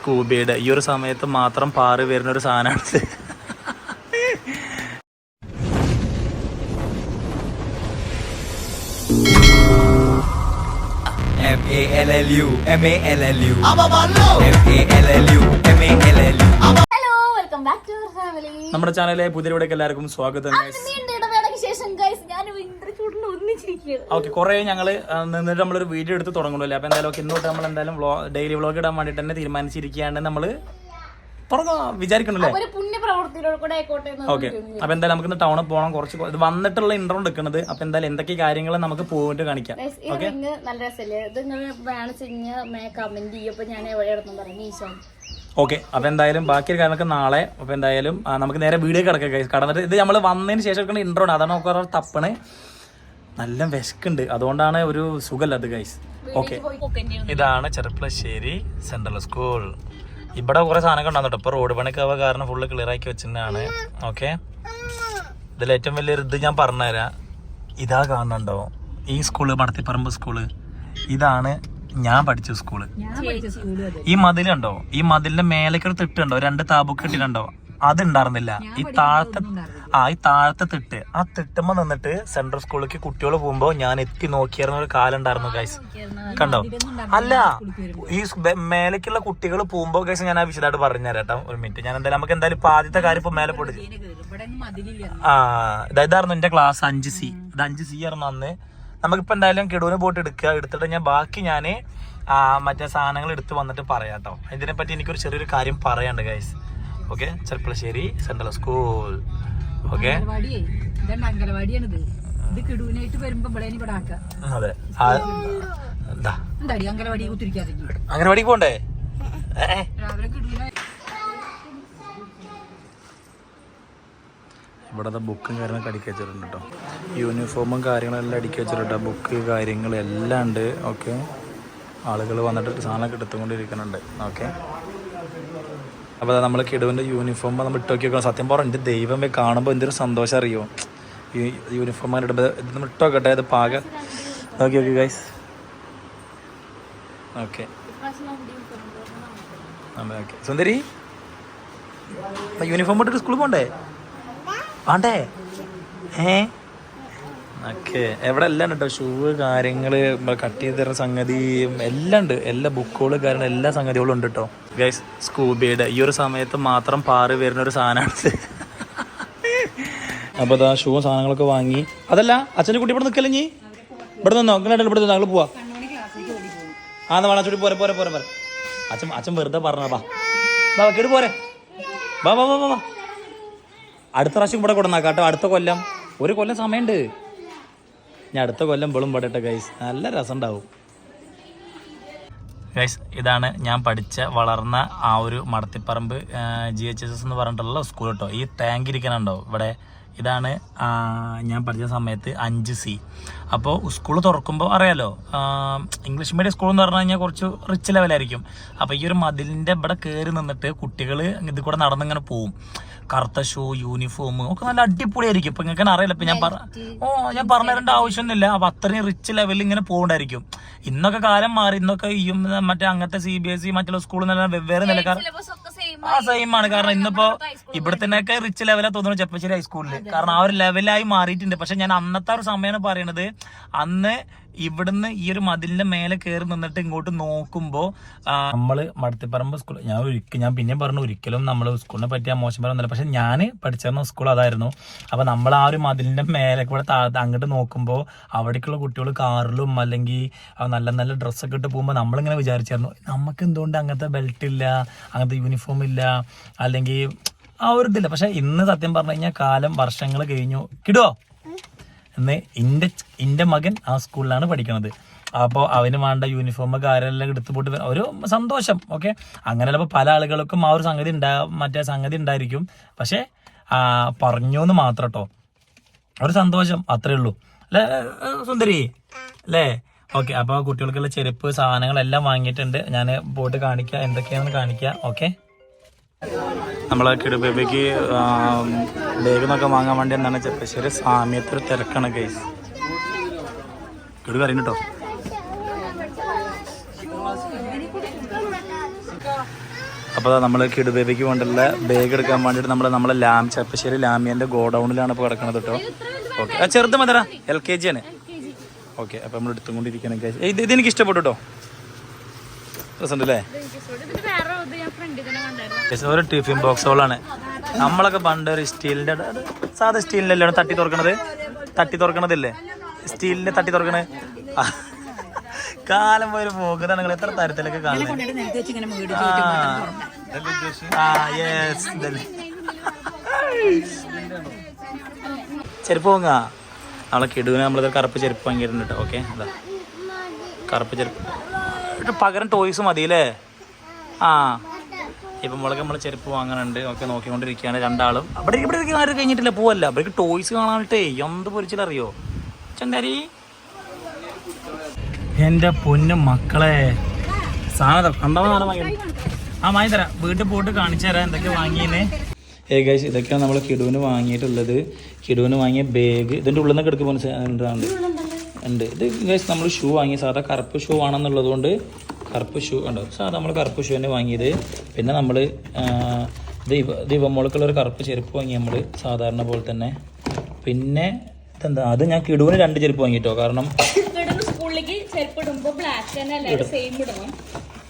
സ്കൂബിയുടെ ഈ ഒരു സമയത്ത് മാത്രം പാറി വരുന്ന ഒരു സാധനമാണ് M A L L U M A L L U M A L L U. M A L L U hello welcome back to family നമ്മുടെ ചാനലിലെ പുതിയ എല്ലാവർക്കും സ്വാഗതം ഓക്കെ കുറെ ഞങ്ങൾ നിന്നിട്ട് നമ്മളൊരു വീഡിയോ എടുത്ത് തുടങ്ങണല്ലോ അപ്പൊ എന്തായാലും ഒക്കെ ഇന്നോട്ട് നമ്മൾ എന്തായാലും ഡെയിലി വ്ളോഗ് ഇടാൻ വേണ്ടിട്ട് തന്നെ തീരുമാനിച്ചിരിക്കുകയാണ് നമ്മൾ വിചാരിക്കണല്ലേ? ഓക്കെ അപ്പൊ എന്തായാലും നമുക്ക് ടൗണിൽ പോകണം കുറച്ച് ഇത് വന്നിട്ടുള്ള ഇന്റർവ്യൂ എടുക്കുന്നത് അപ്പൊ എന്തായാലും എന്തൊക്കെ കാര്യങ്ങൾ നമുക്ക് പോയിട്ട് കാണിക്കാം. ഈ നല്ല രസമല്ലേ ഇത് കമന്റ് ചെയ്യും. അപ്പൊ ഞാൻ എവിടെ ഇടുന്നു പറയും. ഈശോ. ഓക്കെ അപ്പൊ എന്തായാലും ബാക്കി കാര്യങ്ങളൊക്കെ നാളെ അപ്പൊ എന്തായാലും നമുക്ക് നേരെ വീഡിയോ കിടക്കാം guys. കടന്നിട്ട് ഇത് നമ്മൾ വന്നതിന് ശേഷം ഇന്റർവ്യൂ ആണ്. അതാണ് നമുക്ക് തപ്പണ്. നല്ല വിശക്കുണ്ട്. അതുകൊണ്ടാണ് ഒരു സുഖല്ല അത് ഗൈസ് ഓക്കെ ഇതാണ് ചെറുപ്പളശ്ശേരി സെൻട്രൽ സ്കൂൾ ഇവിടെ കുറെ സാധനങ്ങൾ ഉണ്ടാകുന്നുണ്ട്. ഇപ്പൊ റോഡ് പണിക്ക് ആവാ കാരണം ഫുള്ള് ക്ലിയർ ആക്കി വെച്ചിട്ടാണ് ഓക്കെ ഇതിൽ ഏറ്റവും വലിയൊരു ഇത് ഞാൻ പറഞ്ഞുതരാം. ഇതാ കാണുന്നുണ്ടോ? ഈ സ്കൂൾ മടത്തിപ്പറമ്പ് സ്കൂൾ ഇതാണ് ഞാൻ പഠിച്ച സ്കൂൾ ഈ മതിലുണ്ടോ ഈ മതിലിന്റെ മേലേക്ക് ഒരു തിട്ടുണ്ടോ? രണ്ട് താബുക്കെട്ടിലുണ്ടോ ഇട്ടിട്ടുണ്ടോ? അത് ഉണ്ടായിരുന്നില്ല ഈ താഴത്തെ ആ ഈ താഴത്തെ തിട്ട്. ആ തിട്ടുമ്പോ നിന്നിട്ട് സെൻട്രൽ സ്കൂളിലേക്ക് കുട്ടികൾ പോകുമ്പോ ഞാൻ എത്തി നോക്കിയിരുന്ന ഒരു കാലം ഉണ്ടായിരുന്നു ഗൈസ് കണ്ടോ? അല്ല ഈ മേലേക്കുള്ള കുട്ടികൾ പോകുമ്പോ ഗൈസ് ഞാൻ ആ വിശദമായിട്ട് പറഞ്ഞുതരാം കേട്ടോ ഒരു മിനിറ്റ് ഞാൻ എന്തായാലും നമുക്ക് എന്തായാലും ഇപ്പൊ ആദ്യത്തെ കാര്യം ഇപ്പൊ മേലെ പോയിട്ട് ആ ഇതായിരുന്നു എന്റെ ക്ലാസ് അഞ്ച് സി ഇത് അഞ്ച് സി ആയിരുന്നു അന്ന്. നമുക്കിപ്പോ എന്തായാലും കിടൂന് പോയിട്ട് എടുക്കുക എടുത്തിട്ട് ഞാൻ ബാക്കി ഞാൻ ആ, മറ്റേ സാധനങ്ങൾ എടുത്ത് വന്നിട്ട് പറയാം കേട്ടോ ഇതിനെപ്പറ്റി എനിക്കൊരു ചെറിയൊരു കാര്യം പറയാണ്ട് guys okay Cherpulassery central school okay. അംഗനവാടിയാണിത്. ഇത് കിടുവിനായിട്ട് വരുമ്പോ ഇവിടെ ഇവിടെ ആക്കാം. അതെ. ആ, എന്താ? എന്താടി അംഗനവാടി പോണ്ടേ. രാവിലെ കിടുവിനായി ഇവിടുത്തെ ബുക്കും കാര്യങ്ങളൊക്കെ അടുക്കി വെച്ചിട്ടുണ്ട് കേട്ടോ യൂണിഫോമും കാര്യങ്ങളെല്ലാം അടുക്കി വെച്ചിട്ടുണ്ട് ബുക്ക് കാര്യങ്ങളെല്ലാം ഉണ്ട്. ഓക്കെ. ആളുകൾ വന്നിട്ട് സാധനമൊക്കെ എടുത്തുകൊണ്ടിരിക്കുന്നുണ്ട്. ഓക്കെ. അപ്പോൾ നമ്മൾ കിടുവിന്റെ യൂണിഫോം നമ്മൾ ഇട്ട് നോക്കി നോക്കണം സത്യം പറഞ്ഞു എന്റെ ദൈവമേ കാണുമ്പോൾ എന്തൊരു സന്തോഷം അറിയോ? ഈ യൂണിഫോം ഇടുമ്പോൾ ഇത് നമ്മൾ ഇട്ട് നോക്കട്ടെ അത് പാക. നോക്കി നോക്കി ഗൈസ് ഓക്കെ ഓക്കെ സുന്ദരി? യൂണിഫോം ഇട്ടിട്ട് സ്കൂളിൽ പോണ്ടേ? വേണ്ടേ? ഏ? ഓക്കെ. എവിടെ എല്ലാം ഉണ്ട് കേട്ടോ ഷൂവ് കാര്യങ്ങൾ കട്ട് ചെയ്ത് തരുന്ന സംഗതി എല്ലാം ഉണ്ട്. എല്ലാ ബുക്കുകൾ കാര്യങ്ങൾ എല്ലാ സംഗതികളും ഉണ്ട് കേട്ടോ ഗൈസ് സ്കൂബിയുടെ ഈ ഒരു സമയത്ത് മാത്രം പാറി വരുന്ന ഒരു സാധനമാണ് അപ്പോൾ അതാ ഷൂവും സാധനങ്ങളൊക്കെ വാങ്ങി. അതല്ല അച്ഛന്റെ കുട്ടി ഇവിടെ നിൽക്കല്ലേ നീ ഇവിടെ നിന്നോ? അങ്ങനെ ഇവിടെ നിന്നോ ഞങ്ങൾ പോവാ. ആ എന്നാ വേണം ചൂടി പോരെ പോരെ പോരെ പോരെ. അച്ഛൻ അച്ഛൻ വെറുതെ പറഞ്ഞാ ബാ പോരെ. ബാ ബാ ബാ ബാ, അടുത്ത പ്രാവശ്യം ഇവിടെ കൊടുന്നാ കേട്ടോ. അടുത്ത കൊല്ലം. ഒരു കൊല്ലം സമയമുണ്ട്. ഞാൻ അടുത്ത കൊല്ലം വെളും പെടട്ടെ ഗൈസ് നല്ല രസം ഉണ്ടാവും ഗൈസ് ഇതാണ് ഞാൻ പഠിച്ച വളർന്ന ആ ഒരു Madathiparamba G H S S എന്ന് പറഞ്ഞിട്ടുള്ള സ്കൂൾ കേട്ടോ ഈ ടാങ്ക് ഇരിക്കണുണ്ടോ ഇവിടെ? ഇതാണ് ഞാൻ പഠിച്ച സമയത്ത് അഞ്ച് സി അപ്പോൾ സ്കൂൾ തുറക്കുമ്പോൾ അറിയാലോ ഇംഗ്ലീഷ് മീഡിയം സ്കൂൾ എന്ന് പറഞ്ഞു കഴിഞ്ഞാൽ കുറച്ച് റിച്ച് ലെവലായിരിക്കും അപ്പോൾ ഈ ഒരു മതിലിന്റെ ഇവിടെ കയറി നിന്നിട്ട് കുട്ടികൾ ഇത് കൂടെ നടന്നിങ്ങനെ പോവും. കറുത്ത ഷൂ യൂണിഫോം ഒക്കെ നല്ല അടിപൊളിയായിരിക്കും. ഇപ്പൊ നിങ്ങൾക്ക് അറിയില്ല. ഇപ്പൊ ഞാൻ പറ ഓ ഞാൻ പറഞ്ഞു തരേണ്ട ആവശ്യമൊന്നുമില്ല. അപ്പൊ അത്രയും റിച്ച് ലെവലിൽ ഇങ്ങനെ പോകണ്ടായിരിക്കും. ഇന്നൊക്കെ കാലം മാറി. ഇന്നൊക്കെ ഈ മറ്റേ അങ്ങനത്തെ സി ബി എസ് ഇ മറ്റുള്ള സ്കൂളിൽ നിന്ന് വെവ്വേറെ നിലക്കാർ ആ സെയിം ആണ്. കാരണം ഇന്നിപ്പോ ഇവിടെ തന്നെയൊക്കെ റിച്ച് ലെവലാ തോന്നുന്നു ചെപ്പശ്ശേരി ഹൈസ്കൂളിൽ കാരണം ആ ഒരു ലെവലായി മാറിയിട്ടുണ്ട്. പക്ഷെ ഞാൻ അന്നത്തെ ഒരു സമയമാണ് പറയണത് അന്ന് ഇവിടുന്ന് ഈ ഒരു മതിലിന്റെ മേലെ കയറി നിന്നിട്ട് ഇങ്ങോട്ട് നോക്കുമ്പോ നമ്മൾ നമ്മൾ മടത്തിപ്പറമ്പ് സ്കൂൾ ഞാൻ ഒരിക്കലും ഞാൻ പിന്നെ പറഞ്ഞു ഒരിക്കലും നമ്മൾ സ്കൂളിനെ പറ്റി മോശം പറഞ്ഞില്ല പക്ഷെ ഞാൻ പഠിച്ചിരുന്ന സ്കൂൾ അതായിരുന്നു. അപ്പൊ നമ്മൾ ആ ഒരു മതിലിന്റെ മേലെ കൂടെ അങ്ങോട്ട് നോക്കുമ്പോൾ അവിടേക്കുള്ള കുട്ടികൾ കാറിലും അല്ലെങ്കിൽ നല്ല നല്ല ഡ്രസ്സൊക്കെ ഇട്ട് പോകുമ്പോൾ നമ്മളിങ്ങനെ വിചാരിച്ചായിരുന്നു നമുക്ക് എന്തുകൊണ്ട് അങ്ങനത്തെ ബെൽറ്റ് ഇല്ല? അങ്ങനത്തെ യൂണിഫോം ഇല്ല അല്ലെങ്കിൽ ആ ഒരു ഇതില്ല. പക്ഷെ ഇന്ന് സത്യം പറഞ്ഞു കഴിഞ്ഞാൽ കാലം വർഷങ്ങൾ കഴിഞ്ഞു. കിടുവോ എന്ന് എന്റെ എന്റെ മകൻ ആ സ്കൂളിലാണ് പഠിക്കണത്. അപ്പോൾ അവന് വേണ്ട യൂണിഫോം കാര്യമെല്ലാം എടുത്തു പോയിട്ട് ഒരു സന്തോഷം. ഓക്കെ അങ്ങനെ ചിലപ്പോൾ പല ആളുകൾക്കും ആ ഒരു സംഗതി ഉണ്ടാ മറ്റേ സംഗതി ഉണ്ടായിരിക്കും. പക്ഷേ പറഞ്ഞു എന്ന് മാത്രം കേട്ടോ ഒരു സന്തോഷം. അത്രേ ഉള്ളൂ. അല്ലേ സുന്ദരി? അല്ലേ? ഓക്കെ അപ്പോൾ കുട്ടികൾക്കുള്ള ചെരുപ്പ് സാധനങ്ങളെല്ലാം വാങ്ങിയിട്ടുണ്ട്. ഞാൻ പോയിട്ട് കാണിക്കുക എന്തൊക്കെയാണെന്ന് കാണിക്കുക ഓക്കെ നമ്മളെ കിടുബേബിക്ക് ബാഗ് എന്നൊക്കെ വാങ്ങാൻ വേണ്ടി എന്താണ് ചെപ്പശ്ശേരി സാമ്യത്തൊരു തിരക്കാണ് ഗൈസ് കിടു കറിയും കേട്ടോ അപ്പോൾ നമ്മൾ കിടുബേബിക്ക് വേണ്ടിയുള്ള ബാഗ് എടുക്കാൻ വേണ്ടിയിട്ട് നമ്മൾ നമ്മളെ ലാം ചപ്പശ്ശേരി ലാമിയന്റെ ഗോഡൗണിലാണ് ഇപ്പോൾ കിടക്കുന്നത് കേട്ടോ. ഓക്കെ ആ ചെറുത് മതറ. എൽ കെ ജി ആണ്. ഓക്കെ അപ്പോൾ നമ്മൾ എടുത്തുകൊണ്ടിരിക്കണം guys. ഏയ് ഇത് ഇതെനിക്ക് ഇഷ്ടപ്പെട്ടു കേട്ടോ. രസമുണ്ട് അല്ലേ ഇതിന് വേറെ ഇത് ഞാൻ ഫ്രണ്ടിൽ ഓരോ ടിഫിൻ ബോക്സുകളാണ് നമ്മളൊക്കെ പണ്ട് ഒരു സ്റ്റീലിന്റെ സാധാ സ്റ്റീലിന്റെ തട്ടി തുറക്കണത്? തട്ടി തുറക്കണതില്ലേ? സ്റ്റീലിന്റെ തട്ടി തുറക്കണത്. കാലം പോയൊരു പോകുന്നതാണ് നിങ്ങൾ എത്ര തരത്തിലൊക്കെ കാണുന്നത് ആ. യെസ് ചെരുപ്പ് പോങ്ങ നമ്മളെ കിടുവിന് നമ്മളിത് കറുപ്പ് ചെരുപ്പ് വാങ്ങിയിട്ടുണ്ട് കേട്ടോ ഓക്കെ അതാ കറുപ്പ് ചെരുപ്പ്. പകരം ടോയ്സ് മതി അല്ലേ ആ. ഇപ്പം മുളക് നമ്മൾ ചെരുപ്പ് വാങ്ങാനുണ്ട് ഒക്കെ നോക്കിക്കൊണ്ടിരിക്കുകയാണ് രണ്ടാളും. അവിടെ ഇവിടെ ആരും കഴിഞ്ഞിട്ടില്ല പോവല്ല. അവർക്ക് ടോയ്സ് കാണാനിട്ടേ എന്ത് പൊരിച്ചിലറിയോ? ചണ്ടാരി എന്റെ പൊന്നു മക്കളെ. സാധനം ആ വാങ്ങി തരാം. വീട്ടിൽ പോയിട്ട് കാണിച്ചു തരാം എന്തൊക്കെ വാങ്ങിയെന്ന്. ഏകദേശം ഇതൊക്കെയാണ് നമ്മൾ കിടുവിന് വാങ്ങിയിട്ടുള്ളത്. കിടുവിന് വാങ്ങിയ ബാഗ് ഇതിന്റെ ഉള്ളിൽ നിന്ന് എടുക്കുമ്പോൾ ഉണ്ട്. ഉണ്ട്. ഇത് നമ്മൾ ഷൂ വാങ്ങിയ സാധാ കറുപ്പ് ഷൂ ആണെന്നുള്ളത് കൊണ്ട് കറുപ്പ് ഷൂ ഉണ്ടോ? സാർ നമ്മൾ കറുപ്പ് ഷൂ തന്നെ വാങ്ങിയത്. പിന്നെ നമ്മൾ ദീപ ദീപമോൾക്കുള്ള ഒരു കറുപ്പ് ചെരുപ്പ് വാങ്ങി നമ്മൾ സാധാരണ പോലെ തന്നെ. പിന്നെ ഇതെന്താ? അത് ഞാൻ കിടുവിന് രണ്ട് ചെരുപ്പ് വാങ്ങിട്ടോ. കാരണം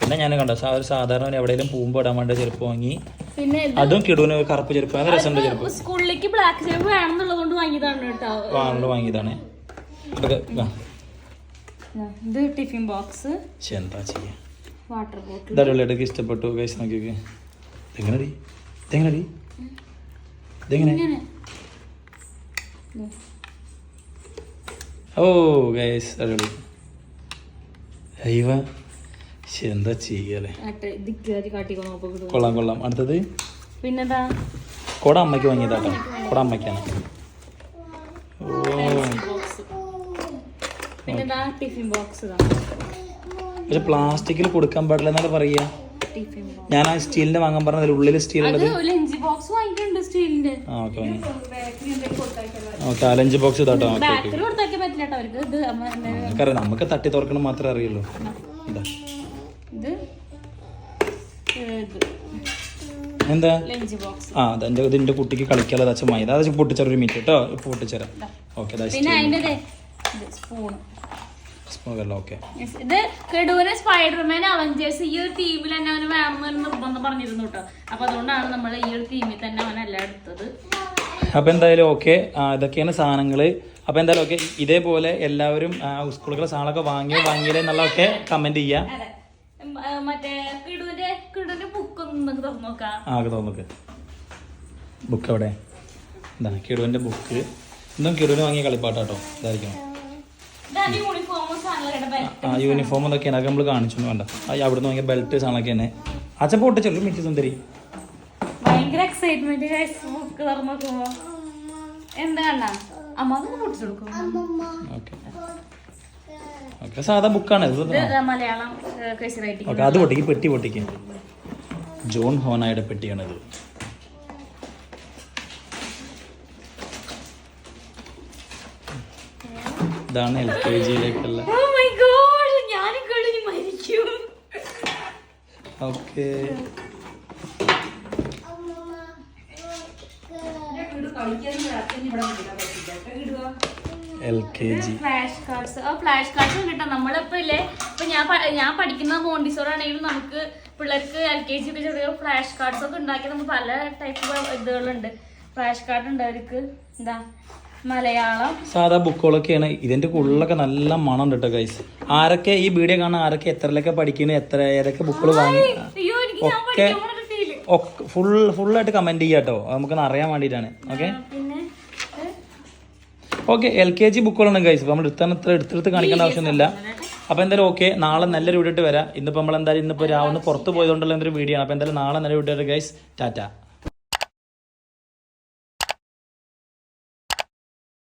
പിന്നെ ഞാൻ കണ്ടോ? സാ- ഒരു സാധാരണ എവിടെയെങ്കിലും പൂമ്പ് ഇടാൻ വേണ്ട ചെരുപ്പ് വാങ്ങി. അതും കിടുവിന് കറുപ്പ് ചെരുപ്പ്. രസമുണ്ട് ചെരുപ്പ്. സ്കൂളിലേക്ക് ബ്ലാക്ക് ചെരുപ്പ് വേണമെന്നുള്ളത് കൊണ്ട് വാങ്ങിയതാണ് കേട്ടോ. വാങ്ങിയതാണ്. ഇത് ടിഫിൻ ബോക്സ്. എന്താ ചെയ്യാ? Water bottle. ഇതടിപൊളിയായിട്ടൊക്കെ ഇഷ്ടപ്പെട്ടു. കൈസ് നോക്കിയൊക്കെ ഇതെങ്ങനെടി? ഇതെങ്ങനെടി? ഇതെങ്ങനെ? ഓ ഗൈസ് അടിപൊളി. അയ്യവ എന്താ ചെയ്യല്ലേ? കൊള്ളാം കൊള്ളാം. അടുത്തത്? പിന്നെന്താ? കൊട അമ്മയ്ക്ക് വാങ്ങിയതാട്ടോ. കൊട അമ്മയ്ക്കാണ്. ഓ പിന്നെന്താ ടിഫിൻ ബോക്സ് പക്ഷെ പ്ലാസ്റ്റിക്കിൽ കൊടുക്കാൻ പാടില്ല എന്നാണ് പറയുക. ടിഫിൻ ബോക്സ് ഞാൻ ആ സ്റ്റീലിന്റെ വാങ്ങാൻ പറഞ്ഞതിൽ ഉള്ളിൽ സ്റ്റീൽ അത് ഉള്ളത് ലഞ്ച് ബോക്സ് വാങ്ങിയിട്ടുണ്ട് സ്റ്റീലിന്റെ. ആ ഓക്കെ ഓക്കെ. ആ ലഞ്ച് ബോക്സ് ഇതാട്ടോ ഓക്കെ ഓക്കെ. ബാക്കിൽ കൊടുത്താക്കാൻ പറ്റില്ല കേട്ടോ അവർക്ക്. ഇത് അമ്മ എന്താ നമുക്കറിയാം നമുക്ക് തട്ടി തുറക്കണം മാത്രമേ അറിയുള്ളൂ. എന്താ ഇത്. ഇത് എന്താ? ലഞ്ച് ബോക്സ് ആ അതെന്റെ ഇതിന്റെ കുട്ടിക്ക് കളിക്കാനുള്ളത് അച്ഛൻ മൈദാ. അത് പൊട്ടിച്ചേരാം ഒരു മിനിറ്റ് കേട്ടോ പൊട്ടിച്ചേരാം. ഓക്കെ പിന്നെ അതിന്റെ സ്പൂൺ സ്പൂൺ ഓക്കെ ഇത് കെടുവിന് സ്പൈഡർമാൻ അവഞ്ചേഴ്സ് ഈ ഒരു തീമിൽ തന്നെ അവന് വേണമെന്ന് നിർബന്ധം പറഞ്ഞിരുന്നു കേട്ടോ അപ്പൊ അതുകൊണ്ടാണ് നമ്മൾ ഈ ഒരു തീമിൽ തന്നെ അവൻ എല്ലാം എടുത്തത്. അപ്പൊ എന്തായാലും ഓക്കെ ഇതൊക്കെയാണ് സാധനങ്ങൾ അപ്പൊ എന്തായാലും ഓക്കെ ഇതേപോലെ എല്ലാവരും സ്കൂളുകളെ സാധനങ്ങളൊക്കെ വാങ്ങിയോ വാങ്ങിയില്ലേ എന്നുള്ളതൊക്കെ കമന്റ് ചെയ്യാം. മറ്റേ കിടുവിന്റെ കിടുവിന്റെ ബുക്ക് ഒന്ന് തുറന്നു നോക്കാം. ആ തോന്നുക്ക് ബുക്ക് എവിടെ? ഇതാ കിടുവിന്റെ ബുക്ക് എന്തും കിടുവിന് വാങ്ങിയ കളിപ്പാട്ടാട്ടോ. ഇതായിരിക്കും ഇതാണ് യൂണിഫോമും സാധനങ്ങളുടെ ബാഗ് ആ യൂണിഫോം അതൊക്കെയാണ് അതൊക്കെ നമ്മൾ കാണിച്ചു വേണ്ട. അവിടെ നിന്ന് ബെൽറ്റ് സാധനമൊക്കെ തന്നെ. അച്ഛൻ പൊട്ടിച്ചല്ലോ മിറ്റി സുന്ദരി. ഭയങ്കര എക്സൈറ്റ്മെന്റ് ബുക്ക് തുറന്നു നോക്കുമ്പോ. എന്താ അമ്മ പൊട്ടിച്ചു കൊടുക്കും. സാധാ ബുക്കാണ് ഇത് ഇത് മലയാളം കൈസ് റൈറ്റിംഗ് ഓക്കെ അത് പൊട്ടിക്ക് പെട്ടി പൊട്ടിക്ക്. ജോൺ ഹോനായുടെ പെട്ടിയാണിത്. ഇതാണ് L K ജിയിലേക്കുള്ള okay L K G flash cards ആ ഫ്ലാഷ് കാർഡ്സ് കിട്ടാം. നമ്മളിപ്പോ ഇല്ലേ ഇപ്പൊ ഞാൻ ഞാൻ പഠിക്കുന്ന മോണ്ടിസോർ ആണെങ്കിലും നമുക്ക് പിള്ളേർക്ക് എൽ കെ ജി ഒക്കെ ചെറിയ ഫ്ലാഷ് കാർഡ്സ് ഒക്കെ ഉണ്ടാക്കി നമുക്ക് പല ടൈപ്പ് ഇതുകളുണ്ട്. ഫ്ലാഷ് കാർഡ് ഉണ്ട് അവർക്ക്. എന്താ? മലയാളം. സാധാ ബുക്കുകളൊക്കെയാണ്. ഇതിന്റെ ഉള്ളിലൊക്കെ നല്ല മണം ഉണ്ട് കേട്ടോ ഗൈസ് ആരൊക്കെ ഈ വീഡിയോ കാണാൻ ആരൊക്കെ എത്രയിലൊക്കെ പഠിക്കുന്നു എത്ര ഏതൊക്കെ ബുക്കുകൾ വാങ്ങി ഒക്കെ ഫുൾ ഫുള്ളായിട്ട് കമന്റ് ചെയ്യാം കേട്ടോ നമുക്കൊന്ന് അറിയാൻ വേണ്ടിയിട്ടാണ്. Okay okay L K G ബുക്കുകളാണ് guys നമ്മൾ എടുത്താൽ ഇത്ര എടുത്തെടുത്ത് കാണിക്കേണ്ട ആവശ്യമൊന്നുമില്ല. അപ്പോൾ എന്തായാലും ഓക്കെ നാളെ നല്ലൊരു വീഡിയോ ഇട്ട് വരാം. ഇന്നിപ്പോൾ നമ്മൾ എന്തായാലും ഇന്നിപ്പോ രാവിലെ പുറത്ത് പോയതുകൊണ്ടുള്ള എന്തൊരു വീഡിയോ ആണ്. അപ്പോൾ എന്തായാലും നാളെ നല്ല വീഡിയോ ഗൈസ് ടാറ്റ